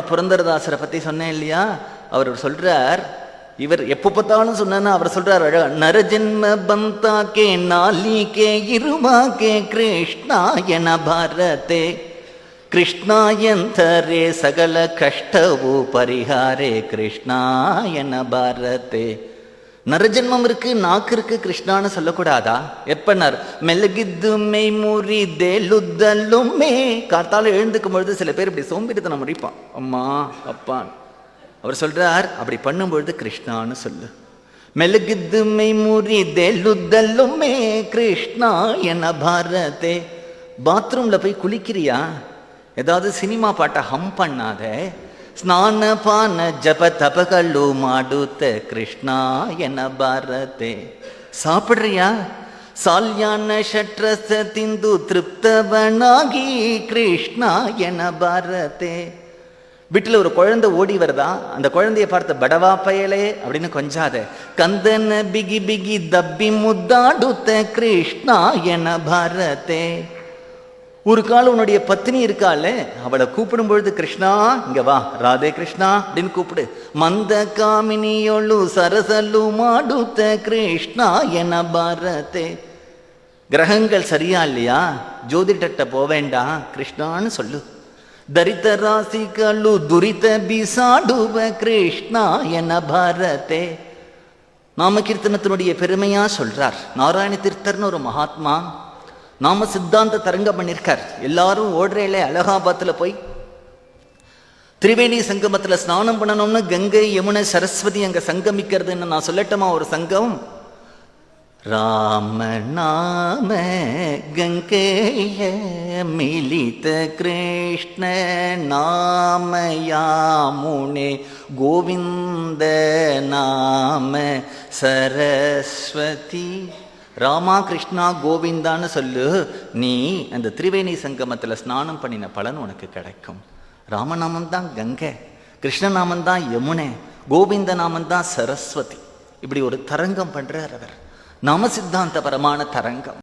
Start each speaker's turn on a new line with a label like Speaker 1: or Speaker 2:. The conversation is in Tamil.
Speaker 1: புரந்தரதாசரை பத்தி சொன்னேன் இல்லையா? அவர் சொல்றார் இவர் எப்ப பார்த்தாலும் சொன்னா அவர் சொல்றார் அழகா பந்தா கே நாலி கே இருமா கே கிருஷ்ணாயன பாரதே கிருஷ்ணாயந்தரே சகல கஷ்டவு பரிகாரே கிருஷ்ணாயன பாரதே. நரஜென்மம் இருக்கு நாக்கு இருக்கு கிருஷ்ணான்னு சொல்லக்கூடாதா? எப்பனார் மெல்லுகித்து முறி தேலுதலுமே. காத்தால எழுந்துக்கும் பொழுது சில பேர் இப்படி சோம்பேறித்தனம் முடிப்பான். அம்மா அப்பான் அவர் சொல்றார் அப்படி பண்ணும்பொழுது கிருஷ்ணான்னு சொல்லு. மெல்லுகித்து முறி தேலுத்தல்லுமே கிருஷ்ணா என பாரதே பாத்ரூம்ல போய் குளிக்கிறியா? ஏதாவது சினிமா பாட்டை ஹம் பண்ணாத. ಸ್ನಾನ ಪಾನ ಜಪ ತಪಗಳು ಮಾಡುತ್ತ ಕೃಷ್ಣ ಎನ ಬಾರತೆ ಸಾಪಿಡ್ರಿಯಾ ಸಾಲ್ಯಾನ ಷಟ್ರಸ ತಿಂದು ತೃಪ್ತವನಾಗಿ ಕೃಷ್ಣ ಎನ ಬಾರತೆ வீட்டில் ஒரு குழந்தை ஓடி வருதா அந்த குழந்தைய பார்த்து படவா பயலே அப்படின்னு கொஞ்சாத கந்தன பிகி பிகி தப்பி முத்தாடுத்த கிருஷ்ணா என பாரதே ஒரு காலம் உன்னுடைய பத்னி இருக்கால அவளை கூப்பிடும் பொழுது கிருஷ்ணா இங்க வா ராதே கிருஷ்ணா அப்படின்னு கூப்பிடு. மந்த காமினியொழு சரசல்லு மாடுத்த கிருஷ்ணா என பாரதே. கிரகங்கள் சரியா இல்லையா? ஜோதிடட்ட போவேண்டா கிருஷ்ணான்னு சொல்லு. தரித்த ராசிகளு துரித பிசாடுவ கிருஷ்ணா என பாரதே. நாம கீர்த்தனத்தினுடைய பெருமையா சொல்றார். நாராயண தீர்த்தர்னு ஒரு மகாத்மா நாம சித்தாந்த தரங்கம் பண்ணியிருக்கார் எல்லாரும் ஓடுறேல அலகாபாத்தில் போய் திரிவேணி சங்கமத்தில் ஸ்நானம் பண்ணணும்னு கங்கை யமுனை சரஸ்வதி அங்கே சங்கமிக்கிறதுன்னு நான் சொல்லட்டுமா ஒரு சங்கம்? ராம நாம கங்கைய மிலித கிருஷ்ண நாம யாமுனே கோவிந்த நாம சரஸ்வதி. ராமா கிருஷ்ணா கோவிந்தான்னு சொல்லு. நீ அந்த திரிவேணி சங்கமத்தில் ஸ்நானம் பண்ணின பலன் உனக்கு கிடைக்கும். ராமநாமம் தான் கங்கை கிருஷ்ணநாமம் தான் யமுனை கோவிந்த நாமம் தான் சரஸ்வதி. இப்படி ஒரு தரங்கம் பண்ணுறார் அவர். நாம சித்தாந்தபரமான தரங்கம்.